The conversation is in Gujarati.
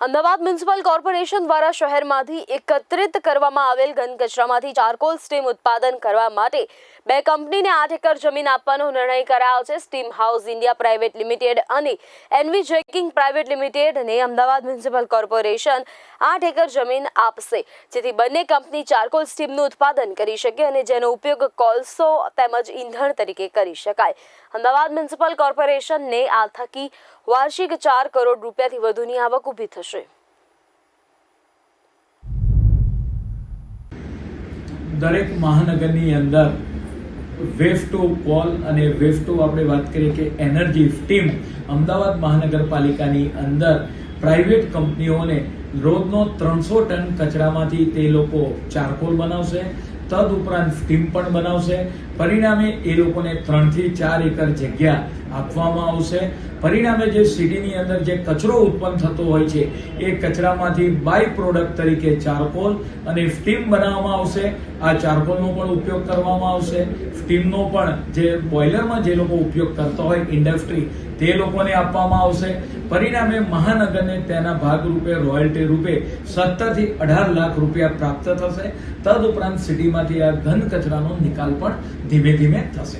અમદાવાદ મ્યુનિસિપલ કોર્પોરેશન દ્વારા શહેરમાંથી એકત્રિત કરવામાં આવેલ ઘન કચરામાંથી ચારકોલ સ્ટીમ ઉત્પાદન કરવા માટે બે કંપનીને આઠ એકર જમીન આપવાનો નિર્ણય કરાયો છે. Steam house India private limited અને એનવી જેકિંગ પ્રાઇવેટ લિમિટેડને અમદાવાદ મ્યુનિસિપલ કોર્પોરેશન આઠ એકર જમીન આપશે. જેથી બંને કંપની ચારકોલ સ્ટીમનું ઉત્પાદન કરી શકે અને જેનો ઉપયોગ કોલસો તેમજ ઈંધણ તરીકે કરી શકાય. અમદાવાદ મ્યુનિસિપલ કોર્પોરેશનને આ થકી વાર્ષિક ચાર કરોડ રૂપિયાથી વધુની આવક ઊભી થશે. દરેક મહાનગરની અંદર વેવ ટુ કોલ અને વેવ ટુ આપણે વાત કરીએ કે એનર્જી સ્ટીમ અમદાવાદ મહાનગરપાલિકાની અંદર પ્રાઇવેટ કંપનીઓને રોજનો ત્રણસો ટન કચરામાંથી તે લોકો ચારકોલ બનાવશે. તદ ઉપરાંત સ્ટીમ પણ બનાવશે. પરિણામે એ લોકોને ત્રણથી ચાર એકર જગ્યા આપવામાં આવશે. પરિણામે જે સિટીની અંદર જે કચરો ઉત્પન્ન થતો હોય છે, એ કચરામાંથી બાય પ્રોડક્ટ તરીકે ચારકોલ અને સ્ટીમ બનાવવામાં આવશે. આ ચારકોલનો પણ ઉપયોગ કરવામાં આવશે. સ્ટીમનો પણ જે બોઇલરમાં જે લોકો ઉપયોગ કરતા હોય, ઇન્ડસ્ટ્રી, તે લોકોને આપવામાં આવશે. પરિણામે મહાનગરને તેના ભાગરૂપે, રોયલ્ટી રૂપે સત્તરથી અઢાર લાખ રૂપિયા પ્રાપ્ત થશે. તદ ઉપરાંત સિટીમાંથી આ ઘન કચરાનો નિકાલ પણ ધીમે ધીમે થશે.